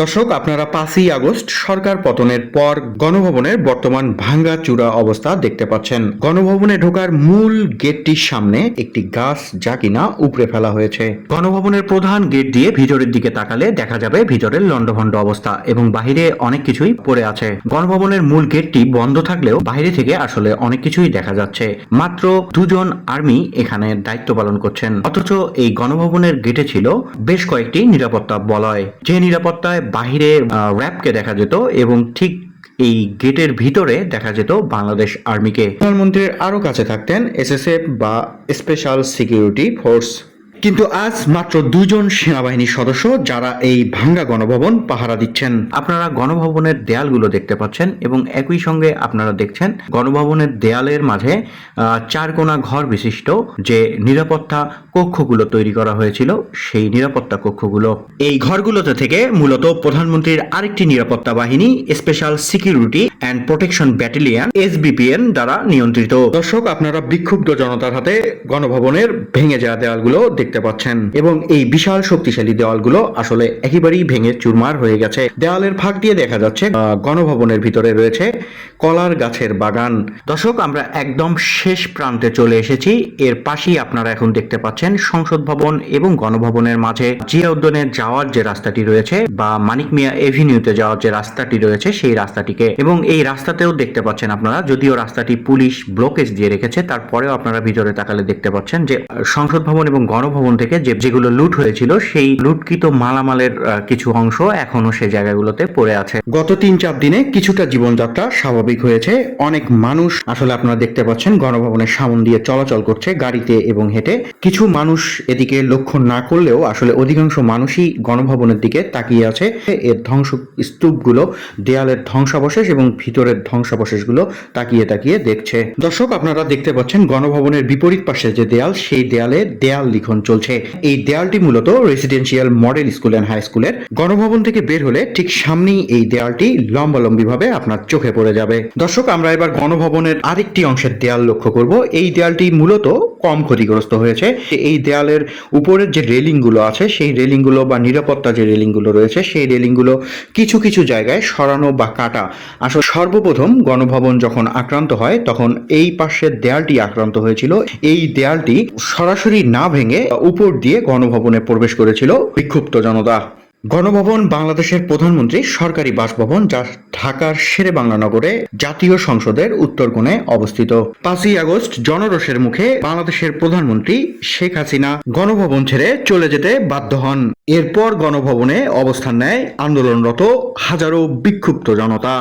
দর্শক, আপনারা পাঁচই আগস্ট সরকার পতনের পর গণভবনের বর্তমান ভাঙ্গা চূড়া অবস্থা দেখতে পাচ্ছেন। গণভবনে ঢোকার মূল গেটটির সামনে একটি গাছ যা কিনা উপড়ে ফেলা হয়েছে। গণভবনের প্রধান গেট দিয়ে ভিতরের দিকে তাকালে দেখা যাবে ভিতরের লন্ডভন্ড অবস্থা এবং বাহিরে অনেক কিছুই পড়ে আছে। গণভবনের মূল গেটটি বন্ধ থাকলেও বাইরে থেকে আসলে অনেক কিছুই দেখা যাচ্ছে। মাত্র দুজন আর্মি এখানে দায়িত্ব পালন করছেন। অথচ এই গণভবনের গেটে ছিল বেশ কয়েকটি নিরাপত্তা বলয়। যে নিরাপত্তায় বাহিরে র্যাবকে দেখা যেত এবং ঠিক এই গেটের ভিতরে দেখা যেত বাংলাদেশ আর্মিকে প্রধানমন্ত্রীর আরও কাছে থাকতেন এসএসএফ বা স্পেশাল সিকিউরিটি ফোর্স কিন্তু আজ মাত্র দুজন সেনাবাহিনীর সদস্য যারা এই ভাঙ্গা গণভবন পাহারা দিচ্ছেন। আপনারা গণভবনের দেয়ালগুলো দেখতে পাচ্ছেন এবং একই সঙ্গে আপনারা দেখছেন গণভবনের দেয়ালের মাঝে চার কোনা ঘর বিশিষ্ট যে নিরাপত্তা কক্ষগুলো তৈরি করা হয়েছিল সেই নিরাপত্তা কক্ষগুলো। এই ঘরগুলোতে থেকে মূলত প্রধানমন্ত্রীর আরেকটি নিরাপত্তা বাহিনী special security and protection battalion SBPN দ্বারা নিয়ন্ত্রিত। দর্শক আপনারা বিক্ষুব্ধ জনতার হাতে গণভবনের ভেঙে যাওয়া দেওয়ালগুলো দেখতে পাচ্ছেন। এবং এই বিশাল শক্তিশালী দেওয়ালগুলো আসলে একেবারেই ভেঙে চুরমার হয়ে গেছে। দেওয়ালের ফাঁক দিয়ে দেখা যাচ্ছে গণভবনের ভিতরে রয়েছে কলার গাছের বাগান। দর্শক, আমরা একদম শেষ প্রান্তে চলে এসেছি। এর পাশেই আপনারা এখন দেখতে পাচ্ছেন সংসদ ভবন এবং গণভবনের মাঝে জিয়া উদ্যানে যাওয়ার যে রাস্তাটি রয়েছে বা মানিক মিয়া এভিনিউতে যাওয়ার যে রাস্তাটি রয়েছে, সেই রাস্তাটিকে। এবং এই রাস্তাতেও দেখতে পাচ্ছেন আপনারা, যদিও রাস্তাটি পুলিশ ব্লকেজ দিয়ে রেখেছে, তারপরেও আপনারা ভিতরে তাকালে দেখতে পাচ্ছেন যে সংসদ ভবন এবং গণভবন থেকে যে যেগুলো লুট হয়েছিল, সেই লুটকৃত মালামালের কিছু অংশ এখনও সেই জায়গাগুলোতে পড়ে আছে। গত তিন চার দিনে কিছুটা জীবনযাত্রা স্বাভাবিক হয়েছে। অনেক মানুষ আসলে আপনারা দেখতে পাচ্ছেন, গণভবনের সামন দিয়ে চলাচল করছে গাড়িতে এবং হেঁটে। কিছু মানুষ এদিকে লক্ষ্য না করলেও আসলে অধিকাংশ মানুষই গণভবনের দিকে তাকিয়ে আছে। এর ধ্বংস স্তূপগুলো, দেয়ালের ধ্বংসাবশেষ এবং ভিতরের ধ্বংসাবশেষগুলো তাকিয়ে তাকিয়ে দেখছে। দর্শক, আপনারা দেখতে পাচ্ছেন গণভবনের বিপরীত পাশে যে দেয়াল, সেই দেয়ালে দেয়াল লিখন চলছে। এই দেয়ালটি মূলত residential model school and high স্কুলের গণভবন থেকে বের হলে ঠিক সামনেই এই দেয়ালটি লম্বালম্বি ভাবে আপনার চোখে পড়ে যাবে। দর্শক, আমরা এবার গণভবনের আরেকটি অংশের দেয়াল লক্ষ্য করব। এই দেয়ালটি মূলত কম ক্ষতিগ্রস্ত হয়েছে। এই দেয়ালের উপরের যে রেলিংগুলো আছে, সেই রেলিংগুলো বা নিরাপত্তা যে রেলিংগুলো রয়েছে, সেই রেলিংগুলো কিছু কিছু জায়গায় সরানো বা কাটা। আসলে সর্বপ্রথম গণভবন যখন আক্রান্ত হয়, তখন এই পাশের দেয়ালটি আক্রান্ত হয়েছিল। এই দেয়ালটি সরাসরি না ভেঙে উপর দিয়ে গণভবনে প্রবেশ করেছিল বিক্ষুব্ধ জনতা। গণভবন বাংলাদেশের প্রধানমন্ত্রী সরকারি বাসভবন যা ঢাকার শেরে বাংলা নগরে জাতীয় সংসদের উত্তর কোণে অবস্থিত। পাঁচই আগস্ট জনরোষের মুখে বাংলাদেশের প্রধানমন্ত্রী শেখ হাসিনা গণভবন ছেড়ে চলে যেতে বাধ্য হন। এরপর গণভবনে অবস্থান নেয় আন্দোলনরত হাজারো বিক্ষুব্ধ জনতা।